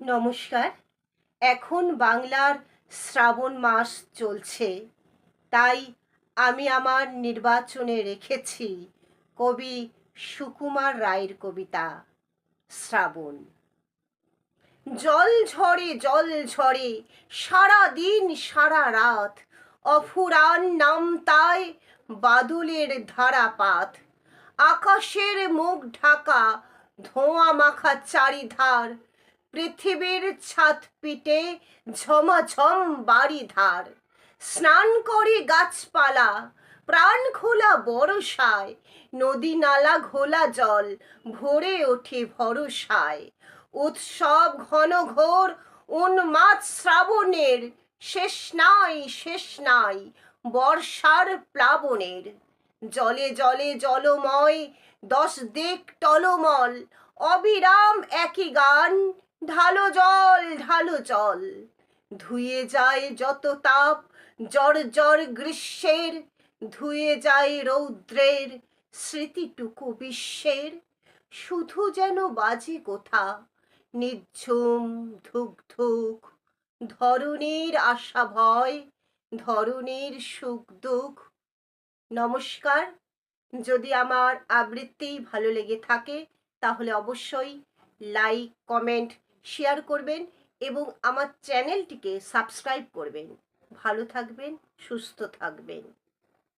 নমস্কার। এখন বাংলার শ্রাবণ মাস চলছে। তাই আমি আমার নির্বাচনে রেখেছি কবি সুকুমার রায়ের কবিতা, শ্রাবণ। জল ঝরে জল ঝরে সারা দিন সারা রাত, অফুরান নাম তাই বাদুলের ধারাপাত। আকাশের মুখ ঢাকা, ধোঁয়া মাখা চারিধার পৃথিবীর ছাদ পিটে ঝমাঝম বাড়ি ধার স্নান করে গাছপালা, প্রাণ খোলা বরসায়, নদী নালা ঘোলা জল, ভরে ওঠে ভরসায়। উৎসব ঘন ঘোর, উন্মাদ শ্রাবণের, শেষ নাই শেষ নাই, বর্ষার প্লাবনের। জলে জলে জলময়, দশ দিক টলমল, অবিরাম একই গান ঢালো জল ঢালো জল। ধুয়ে যায় যত তাপ, জ্বর জ্বর গ্রীষ্মের। ধুয়ে যায় রৌদ্রের স্মৃতিটুকু বিশ্বের। শুধু যেন বাজে কোথা নিঝুম ধুক ধুক ধরণীর আশা ভয়, ধরণীর সুখ দুঃখ। নমস্কার। যদি আমার আবৃত্তি ভালো লেগে থাকে, তাহলে অবশ্যই লাইক, কমেন্ট শেয়ার করবেন এবং আমার চ্যানেলটিকে সাবস্ক্রাইব করবেন। ভালো থাকবেন সুস্থ থাকবেন।